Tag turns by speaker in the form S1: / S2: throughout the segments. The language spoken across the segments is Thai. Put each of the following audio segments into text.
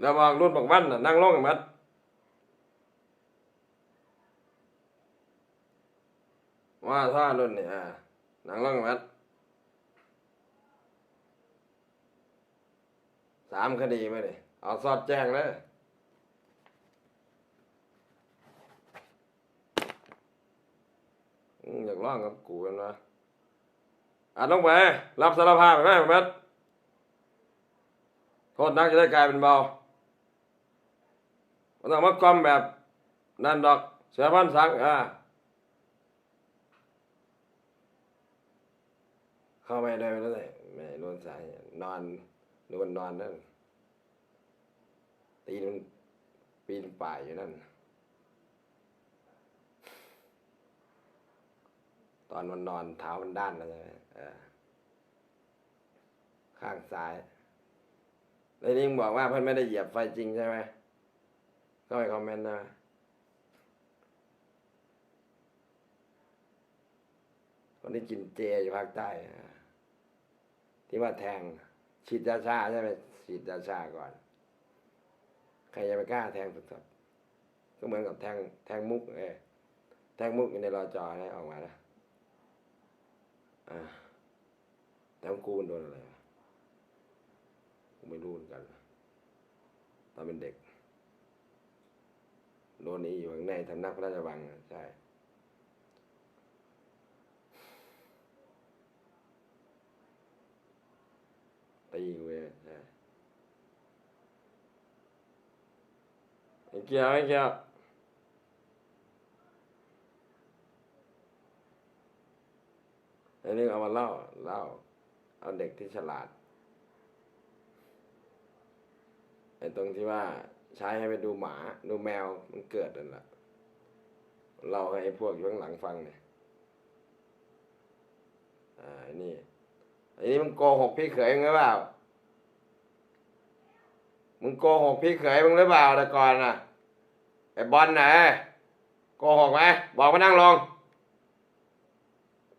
S1: แล้วบอกรุ่นบอกวันน่ะนั่งลงกันมัดว่าท่ารุ่นเนี่อ่านั่งลงกันมัดสามคดีไหมนี่เอาสอดแจ้งเลยอยากร้องกับกูกันวะอ่านลงไปรับสารภาพไปไหมมัดโทษนักจะได้กลายเป็นเบา ต้องมากอมแบบนั่นดอกเสือพันสังอ่าเข้าไม่ได้ไม่ได้ไม่โดนสายนอนนวลนอนนั่นตีนปีนป่ายอยู่นั่น ตอนมันนอนเท้ามันด้านแล้วใช่ไหมข้างซ้ายแล้วนี่บอกว่าเพื่อนไม่ได้เหยียบไฟจริงใช่ไหม ก็ไปคอมเมนต์นะคนที่กินเจอยู่ภาคใต้ที่ว่าแทงฉีดยาชาใช่ไหมฉีดยาชาก่อน ใครจะไปกล้าแทงสดๆก็เหมือนกับแทงแทงมุกเอแทงมุกอยู่ในรอจอให้ออกมานะอ่าแต่ของกูมันโดนอะไรกูไม่รู้เหมือนกันตอนเป็นเด็ก โดนนี้อยู่ข้างในทำนักพระราชวังใช่ตีกูเองใช่ไม่เกี่ยวไม่เกี่ยวอันนี้เอามาเล่าเล่า เอาเด็กที่ฉลาดไอ้ตรงที่ว่า ใช้ให้ไปดูหมาดูแมวมันเกิดนั่นแหละเล่าให้ไอ้พวกอยู่ข้างหลังฟังเนี่ยอ่านี่อ้นี่มึงโกหกพี่เขยมึงหรือเปล่า มึงโกหกพี่เขยมึงหรือเปล่าแต่ก่อนน่ะไอ้บอลไหนะโกหกไหมบอกมานั่งลง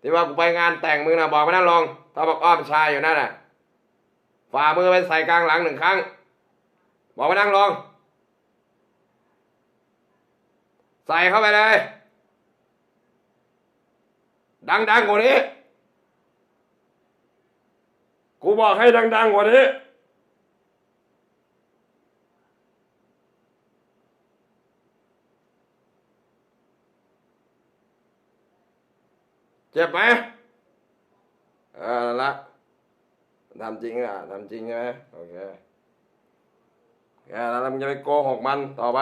S1: ที่ว่ากูไปงานแต่งมึงนะบอกมานั่งลงถ้าบอกอ้อมชายอยู่นั่นน่ะฝ่ามือไปใส่กลางหลังหนึ่งครั้ง บอกมานั่งลง ใส่เข้าไปเลย ดังๆกว่านี้ กูบอกให้ดังๆกว่านี้เจ็บไหมเออละทำจริงอะทำจริงใช่ไหมโอเคแค่นั้นแล้วมึงจะไปโกหกมันต่อไป